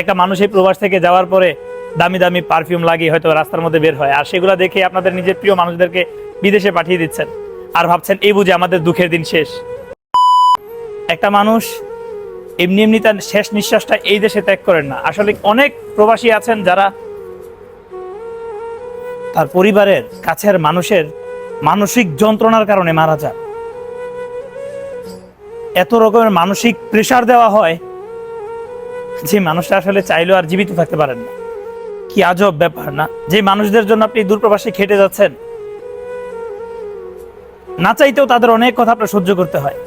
একটা মানুষ এই প্রবাস থেকে যাওয়ার পরে দামি দামি পারফিউম লাগিয়ে হয়তো রাস্তার মধ্যে বের হয়। আর সেগুলো দেখে আপনাদের নিজের প্রিয় মানুষদেরকে বিদেশে পাঠিয়ে দিচ্ছেন। আর ভাবছেন, এই বুঝে আমাদের দুঃখের দিন শেষ। একটা মানুষ এমনি এমনি তার শেষ নিঃশ্বাসটা এই দেশে ত্যাগ করেন না। আসলে অনেক প্রবাসী আছেন যারা তার পরিবারের কাছের মানুষের মানসিক যন্ত্রণার কারণে মারা যান। এত রকমের মানসিক প্রেশার দেওয়া হয় যে মানুষটা আসলে চাইলেও আর জীবিত থাকতে পারেন না। কি আজব ব্যাপার, না? যে মানুষদের জন্য আপনি দূরপ্রবাসে খেটে যাচ্ছেন, না চাইতেও তাদের অনেক কথা আপনার সহ্য করতে হয়।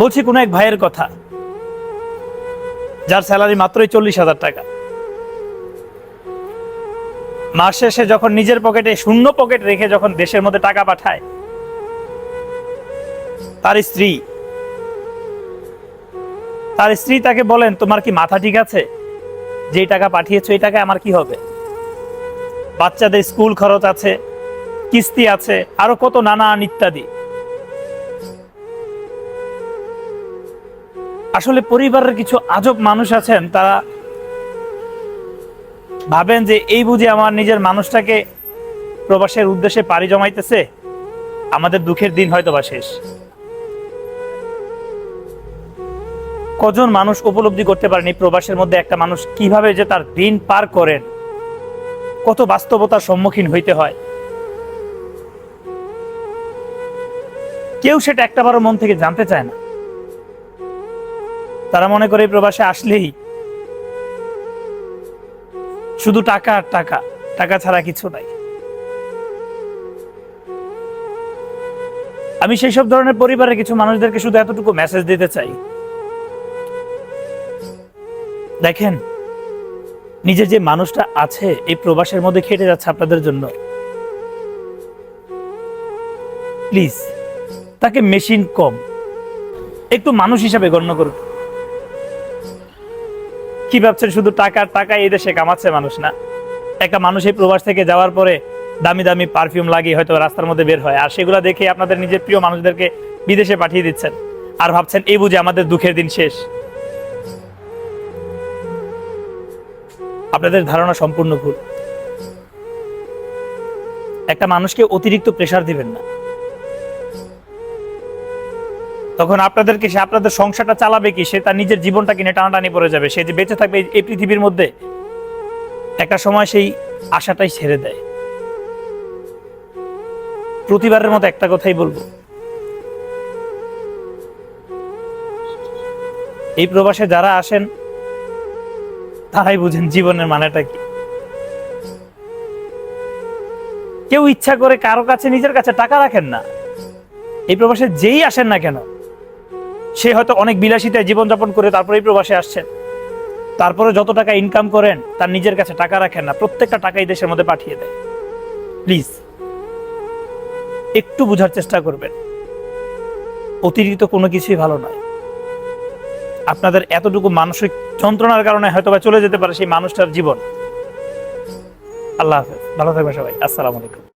বলছি কোনো এক ভাইয়ের কথা, যার স্যালারি মাত্রই চল্লিশ হাজার টাকা। মাস শেষে যখন নিজের পকেটে শূন্য পকেট রেখে যখন দেশের মধ্যে টাকা পাঠায়, তার স্ত্রী তার স্ত্রী তাকে বলেন, তোমার কি মাথা ঠিক আছে? যেই টাকা পাঠিয়েছো, এই টাকা আমার কি হবে? বাচ্চাদের স্কুল খরচ আছে, কিস্তি আছে, আরও কত নানান ইত্যাদি। আসলে পরিবারের কিছু আজব মানুষ আছেন, তারা ভাবেন যে এই বুঝি আমার নিজের মানুষটাকে প্রবাসের উদ্দেশ্যে পাড়ি জমাইতেছে। আমাদের দুঃখের দিন হয়তো বা শেষ। কজন মানুষ উপলব্ধি করতে পারেনি প্রবাসের মধ্যে একটা মানুষ কীভাবে যে তার দিন পার করেন কত বাস্তবতার সম্মুখীন হইতে হয়? কেউ সেটা একটাবারও মন থেকে জানতে চায় না। তারা মনে করে প্রবাসে আসলেই শুধু টাকা আর টাকা টাকা ছাড়া কিছু নাই। আমি সেই সব ধরনের পরিবারের কিছু মানুষদেরকে শুধু এতটুকু মেসেজ দিতে চাই। দেখেন নিজে যে মানুষটা আছে এই প্রবাসের মধ্যে খেটে যাচ্ছে আপনাদের জন্য। প্লিজ তাকে মেশিন কম। একটু মানুষ হিসাবে গণ্য করুন। কি ভাবছেন, শুধু টাকা টাকা এই দেশে কামাচ্ছে মানুষ না? একটা মানুষ এই প্রবাস থেকে যাওয়ার পরে দামি দামি পারফিউম লাগিয়ে হয়তো রাস্তার মধ্যে বের হয়। আর সেগুলো দেখে আপনাদের নিজের প্রিয় মানুষদেরকে বিদেশে পাঠিয়ে দিচ্ছেন। আর ভাবছেন, এই বুঝে আমাদের দুঃখের দিন শেষ। আপনাদের ধারণা সম্পূর্ণ ভুল। একটা মানুষকে অতিরিক্ত প্রেসার দিবেন না। তখন আপনাদেরকে সে আপনাদের সংসারটা চালাবে কি? সে তার নিজের জীবনটা কিনে টানাটানি পড়ে যাবে। সে যে বেঁচে থাকবে এই পৃথিবীর মধ্যে, একটা সময় সেই আশাটাই ছেড়ে দেয়। প্রতিবারের মতো একটা কথাই বলব। এই প্রবাসে যারা আসেন তারাই বুঝেন জীবনের মানেটা কি। কেউ ইচ্ছা করে কারও কাছে নিজের কাছে টাকা রাখেন না। এই প্রবাসে যেই আসেন না কেন, সে হয়তো অনেক বিলাসিতায় জীবনযাপন করে তারপরে এই প্রবাসে আসছেন। তারপরে যত টাকা ইনকাম করেন, তার নিজের কাছে টাকা রাখেন না, প্রত্যেকটা টাকাই দেশের মধ্যে পাঠিয়ে দেয়। প্লিজ একটু বোঝার চেষ্টা করবেন। অতিরিক্ত কোনো কিছুই ভালো নয়। আপনাদের এতটুকু মানসিক যন্ত্রণার কারণে হয়তো বা চলে যেতে পারে সেই মানুষটার জীবন। আল্লাহ হাফেজ। ভালো থাকবে সবাই। আসসালামু আলাইকুম।